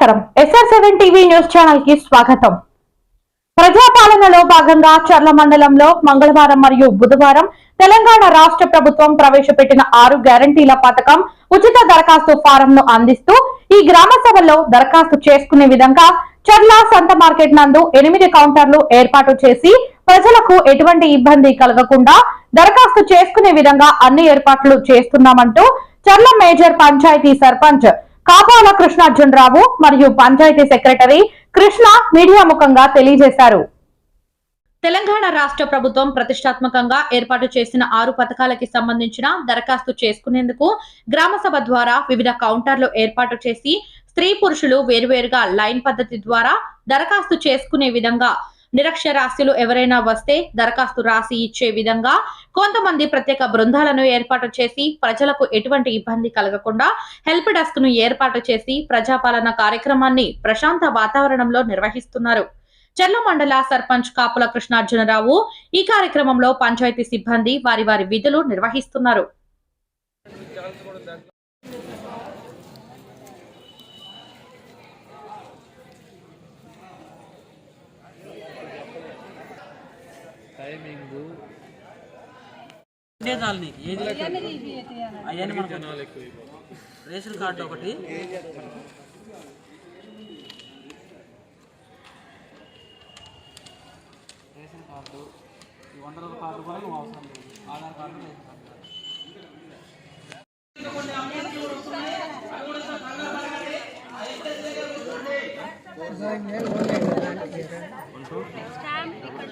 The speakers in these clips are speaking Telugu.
నమస్కారం. ఎస్ఆర్ సెవెన్ టీవీ న్యూస్ ఛానల్కి స్వాగతం. ప్రజాపాలనలో భాగంగా చర్ల మండలంలో మంగళవారం మరియు బుధవారం తెలంగాణ రాష్ట్ర ప్రభుత్వం ప్రవేశపెట్టిన ఆరు గ్యారంటీల పథకం ఉచిత దరఖాస్తు ఫారం ను అందిస్తూ ఈ గ్రామ సభలో దరఖాస్తు చేసుకునే విధంగా చర్ల సంత మార్కెట్ నందు ఎనిమిది కౌంటర్లు ఏర్పాటు చేసి ప్రజలకు ఎటువంటి ఇబ్బంది కలగకుండా దరఖాస్తు చేసుకునే విధంగా అన్ని ఏర్పాట్లు చేస్తున్నామంటూ చర్ల మేజర్ పంచాయతీ సర్పంచ్ కాపాల కృష్ణార్జునరావు మరియు పంచాయతీ సెక్రటరీ కృష్ణ మీడియా ముఖంగా తెలియజేశారు. తెలంగాణ రాష్ట్ర ప్రభుత్వం ప్రతిష్టాత్మకంగా ఏర్పాటు చేసిన ఆరు పథకాలకి సంబంధించిన దరఖాస్తు చేసుకునేందుకు గ్రామసభ ద్వారా వివిధ కౌంటర్లు ఏర్పాటు చేసి స్త్రీ పురుషులు వేరువేరుగా లైన్ పద్ధతి ద్వారా దరఖాస్తు చేసుకునే విధంగా నిరక్షరాస్యులు ఎవరైనా వస్తే దరఖాస్తు రాసి ఇచ్చే విధంగా కొంతమంది ప్రత్యేక బృందాలను ఏర్పాటు చేసి ప్రజలకు ఎటువంటి ఇబ్బంది కలగకుండా హెల్ప్ డెస్క్ను ఏర్పాటు చేసి ప్రజాపాలన కార్యక్రమాన్ని ప్రశాంత వాతావరణంలో నిర్వహిస్తున్నారు. చెర్ల మండల సర్పంచ్ కాపుల కృష్ణార్జునరావు ఈ కార్యక్రమంలో పంచాయతీ సిబ్బంది వారి వారి విధులు నిర్వహిస్తున్నారు. టైమింగ్ ఇదే చాలు నీకు ఏది అవన్నీ మనకు. రేషన్ కార్డు ఒకటి. రేషన్ కార్డు ఈ వంద రోజుల కార్డు కూడా నువ్వు అవసరం లేదు. Aadhaar card ration card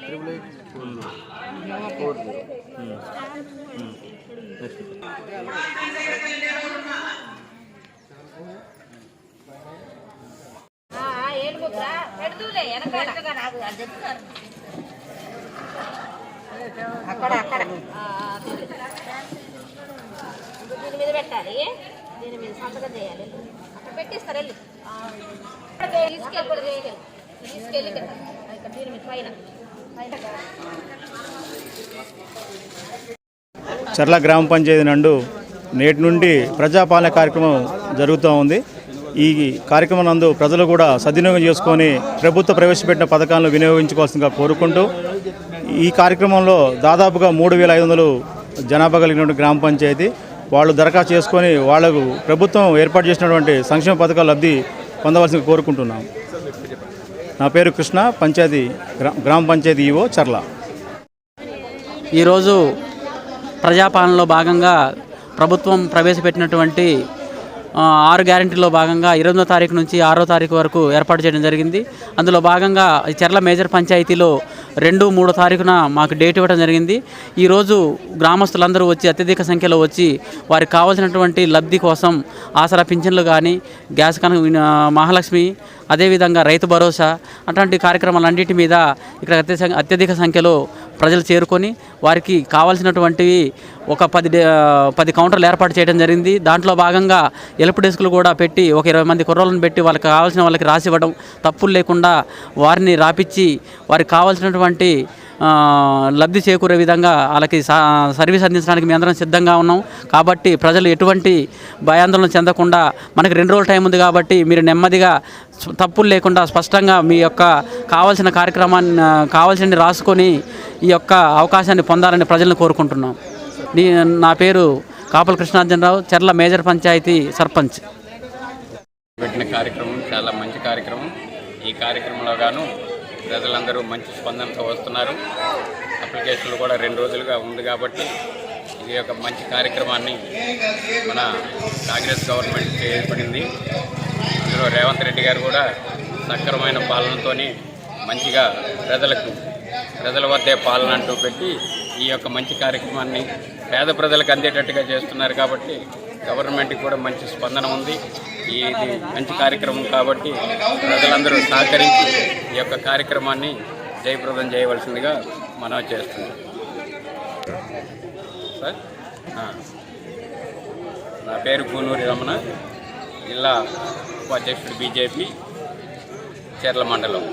triple నాకు అది చెప్తున్నారు అక్కడ అక్కడ దీని మీద పెట్టాలి దీని మీద సంతకం చేయాలి అక్కడ పెట్టిస్తారు వెళ్ళి తీసుకెళ్ళి కూడా చేయలేదు తీసుకెళ్ళి ఇక్కడ దీని మీద పైన. చర్ల గ్రామ పంచాయతీ నందు నేటి నుండి ప్రజాపాలన కార్యక్రమం జరుగుతూ ఉంది. ఈ కార్యక్రమం నందు ప్రజలు కూడా సద్వినియోగం చేసుకొని ప్రభుత్వ ప్రవేశపెట్టిన పథకాలను వినియోగించుకోవాల్సిందిగా కోరుకుంటూ ఈ కార్యక్రమంలో దాదాపుగా మూడు వేల ఐదు వందలు జనాభా కలిగినటువంటి గ్రామ పంచాయతీ వాళ్ళు దరఖాస్తు చేసుకొని వాళ్ళకు ప్రభుత్వం ఏర్పాటు చేసినటువంటి సంక్షేమ పథకాల లబ్ధి పొందవలసిందిగా కోరుకుంటున్నాం. నా పేరు కృష్ణ పంచాయతీ గ్రా- గ్రామ పంచాయతీ ఈవో చర్ల. ఈరోజు ప్రజాపాలనలో భాగంగా ప్రభుత్వం ప్రవేశపెట్టినటువంటి ఆరు గ్యారెంటీలో భాగంగా ఇరవై తారీఖు నుంచి ఆరో తారీఖు వరకు ఏర్పాటు చేయడం జరిగింది. అందులో భాగంగా ఈ చెర్ల మేజర్ పంచాయతీలో రెండు మూడో తారీఖున మాకు డేట్ ఇవ్వడం జరిగింది. ఈరోజు గ్రామస్తులందరూ వచ్చి అత్యధిక సంఖ్యలో వచ్చి వారికి కావాల్సినటువంటి లబ్ధి కోసం ఆసరా పింఛన్లు కానీ గ్యాస్ కన మహాలక్ష్మి అదేవిధంగా రైతు భరోసా అటువంటి కార్యక్రమాలన్నిటి మీద ఇక్కడ అత్యధిక సంఖ్యలో ప్రజలు చేరుకొని వారికి కావాల్సినటువంటివి ఒక పది డే- పది కౌంటర్లు ఏర్పాటు చేయడం జరిగింది. దాంట్లో భాగంగా ఎలుపు డెస్కులు కూడా పెట్టి ఒక ఇరవై మంది కుర్రోళ్ళని పెట్టి వాళ్ళకి కావాల్సిన వాళ్ళకి రాసి ఇవ్వడం తప్పులు లేకుండా వారిని రాపిచ్చి వారికి కావాల్సినటువంటి లబ్ధి చేకూరే విధంగా వాళ్ళకి సా- సర్వీస్ అందించడానికి మేము అందరం సిద్ధంగా ఉన్నాం. కాబట్టి ప్రజలు ఎటువంటి భయాందోళన చెందకుండా మనకి రెండు రోజుల టైం ఉంది కాబట్టి మీరు నెమ్మదిగా తప్పులు లేకుండా స్పష్టంగా మీ యొక్క కావాల్సిన కార్యక్రమాన్ని ఆ, కావాల్సినవి రాసుకొని ఈ యొక్క అవకాశాన్ని పొందాలని ప్రజలను కోరుకుంటున్నాం. నా పేరు కాపల కృష్ణార్జనరావు చెర్ల మేజర్ పంచాయతీ సర్పంచ్. పెట్టిన కార్యక్రమం చాలా మంచి కార్యక్రమం. ఈ కార్యక్రమంలో గాను ప్రజలందరూ మంచి స్పందనతో వస్తున్నారు. అప్లికేషన్లు కూడా రెండు రోజులుగా ఉంది కాబట్టి ఇది ఒక మంచి కార్యక్రమాన్ని మన కాంగ్రెస్ గవర్నమెంట్ చేయబడింది అందులో రేవంత్ రెడ్డి గారు కూడా సక్రమైన పాలనతో మంచిగా ప్రజలకు ప్రజల వద్దే పాలన అంటూ పెట్టి ఈ యొక్క మంచి కార్యక్రమాన్ని పేద ప్రజలకు అందేటట్టుగా చేస్తున్నారు కాబట్టి గవర్నమెంట్కి కూడా మంచి స్పందన ఉంది. ఇది మంచి కార్యక్రమం కాబట్టి ప్రజలందరూ సహకరించి ఈ యొక్క కార్యక్రమాన్ని జయప్రదం చేయవలసిందిగా మనం చేస్తున్నాం. సార్? నా పేరు కూనూరి రమణ. జిల్లా ఉపాధ్యక్షుడు బీజేపీ చర్ల మండలం.